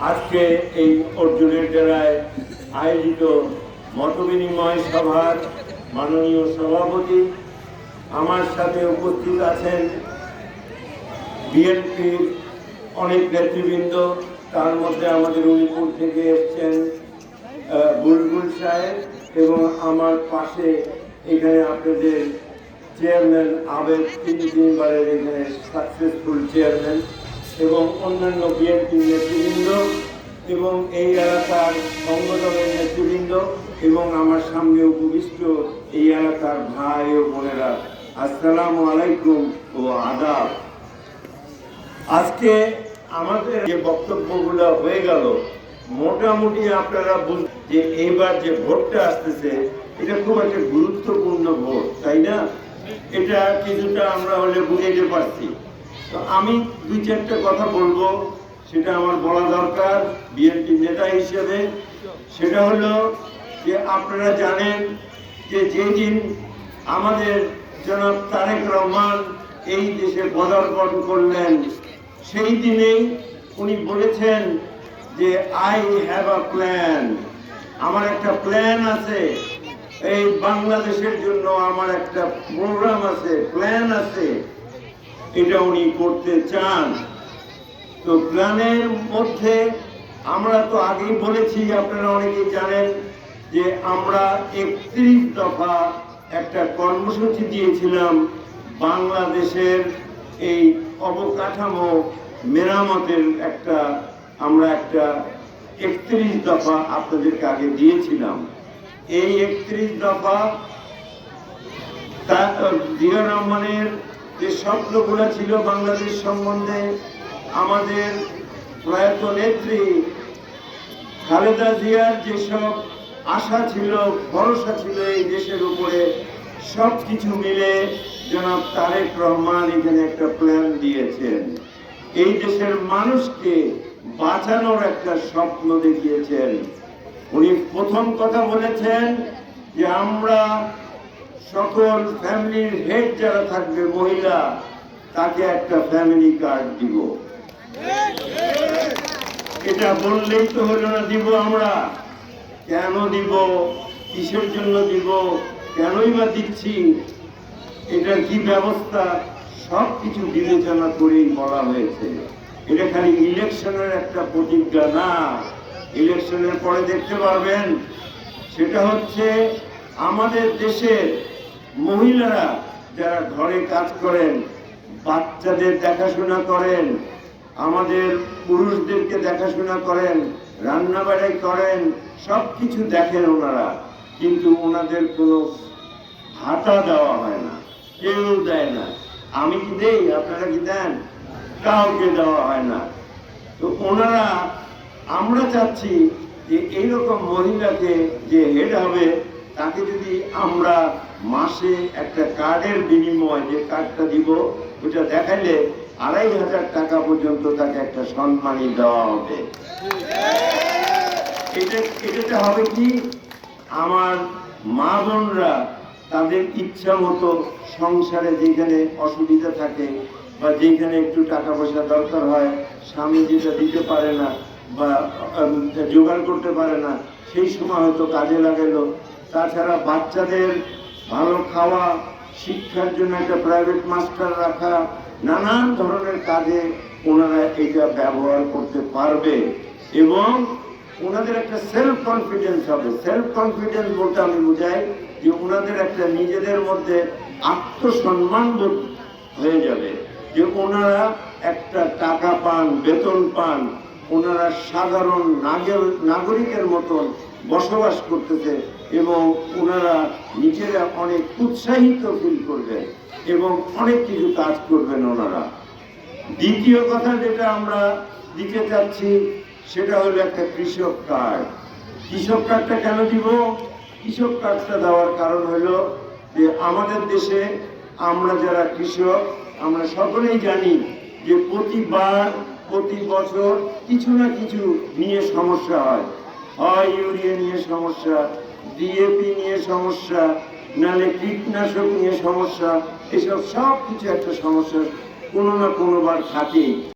আজকে এই অর্জুনের জেলায় আয়োজিত মতবিনিময় সভার মাননীয় সভাপতি আমার সাথে উপস্থিত আছেন বিএনপির অনেক নেতৃবৃন্দ। তার মধ্যে আমাদের উলিপুর থেকে এসছেন বুলবুল সাহেব এবং আমার পাশে এখানে আপনাদের চেয়ারম্যান আবেদ তিন তিনবারের এখানে সাকসেসফুল চেয়ারম্যান এবং অন্যান্য বিএনপি নেতৃবৃন্দ এবং এই এলাকার সংগঠনের নেতৃবৃন্দ এবং আমার সামনে উপবিষ্ট এই এলাকার ভাই ও বোনেরা, আসসালামু আলাইকুম ও আদাব। আজকে আমাদের যে বক্তব্যগুলো হয়ে গেল, মোটামুটি আপনারা বুঝ, যে এইবার যে ভোটটা আসতেছে, এটা খুব একটা গুরুত্বপূর্ণ ভোট, তাই না? এটা কিছুটা আমরা হলে বুঝাইতে পারছি। তো আমি দুই চারটা কথা বলব, সেটা আমার বলা দরকার, বিএনপি নেতা হিসেবে। সেটা হলো যে আপনারা জানেন যে যেদিন আমাদের জনাব তারেক রহমান এই দেশে পদার্পণ করলেন, সেই দিনেই উনি বলেছেন যে আই হ্যাভ আ প্ল্যান আমার একটা প্ল্যান আছে। এই বাংলাদেশের জন্য আমার একটা প্রোগ্রাম আছে প্ল্যান আছে। এটা উনি করতে চান। তো প্ল্যানের মধ্যে আমরা তো আগেই বলেছি, আপনারা অনেকেই জানেন যে আমরা একত্রিশ দফা একটা কর্মসূচি দিয়েছিলাম বাংলাদেশের এই অবকাঠামো মেরামতের একটা, আমরা একটা একত্রিশ দফা আপনাদেরকে আগে দিয়েছিলাম। এই একত্রিশ দফা রহমানের যে স্বপ্নগুলো ছিল বাংলাদেশ সম্বন্ধে আমাদের প্রয়াত নেত্রী খালেদা জিয়ার যেসব আশা ছিল, ভরসা ছিল এই দেশের উপরে সব কিছু মিলে জনাব তারেক রহমান এখানে একটা প্ল্যান দিয়েছেন। এই দেশের মানুষকে বাঁচানোর একটা স্বপ্ন দেখিয়েছেন। প্রথম কথা বলেছেন যে আমরা সকল ফ্যামিলির হেড যারা থাকবে, মহিলা, তাকে একটা ফ্যামিলি কার্ড দিব। এটা বললেই তো হলো না, দিব আমরা। কেন দিব? কিসের জন্য দিব? কেনই বা দিচ্ছি? এটা কি ব্যবস্থা? সব কিছু বিবেচনা করেই বলা হয়েছে। এটা খালি ইলেকশনের একটা প্রতিজ্ঞা না। ইলেকশনের পরে দেখতে পারবেন, সেটা হচ্ছে আমাদের দেশের মহিলারা যারা ঘরে কাজ করেন, বাচ্চাদের দেখাশোনা করেন, আমাদের পুরুষদেরকে দেখাশোনা করেন রান্না বাড়াই করেন সব কিছু দেখেন ওনারা, কিন্তু ওনাদের কোনো ভাতা দেওয়া হয় না, কেউ দেয় না। আমি কি দেই? আপনারা কি দেন? কাউকে দেওয়া হয় না। তো ওনারা আমরা চাচ্ছি যে এইরকম মহিলাকে যে হেড হবে, তাকে যদি আমরা মাসে একটা কার্ডের বিনিময় যে কার্ডটা দিব, ওটা দেখাইলে আড়াই হাজার টাকা পর্যন্ত তাকে একটা সম্মানী দেওয়া হবে। এটা, এটাতে হবে কি? আমার মা বোনরা তাদের ইচ্ছা মতো সংসারে যেখানে অসুবিধা থাকে বা যেখানে একটু টাকা পয়সা দরকার হয়, স্বামী যেটা দিতে পারে না বা জোগাড় করতে পারে না, সেই সময় হয়তো কাজে লাগালো। তাছাড়া বাচ্চাদের ভালো খাওয়া, শিক্ষার জন্য একটা প্রাইভেট মাস্টার রাখা, নানান ধরনের কাজে ওনারা এটা ব্যবহার করতে পারবে এবং ওনাদের একটা সেলফ কনফিডেন্স হবে। সেলফ কনফিডেন্স বলতে আমি বুঝাই যে ওনাদের একটা নিজেদের মধ্যে আত্মসম্মান হয়ে যাবে। যে ওনারা একটা টাকা পান, বেতন পান ওনারা সাধারণ নাগর- নাগরিকের মতন বসবাস করতেছে এবং ওনারা নিজেরা অনেক উৎসাহিত ফিল করবেন এবং অনেক কিছু কাজ করবেন ওনারা। দ্বিতীয় কথা যেটা আমরা দিতে চাচ্ছি, সেটা হলো একটা কৃষক কার্ড। কৃষক কার্ডটা কেন দিব? কৃষক কার্ডটা দেওয়ার কারণ হলো যে আমাদের দেশে আমরা যারা কৃষক, আমরা সকলেই জানি যে প্রতিবার প্রতি বছর কিছু না কিছু নিয়ে সমস্যা হয়। হয় ইউরিয়া নিয়ে সমস্যা ডিএপি নিয়ে সমস্যা, নালে কীটনাশক নিয়ে সমস্যা, এসব সব কিছু একটা সমস্যা কোনো না কোনোবার থাকে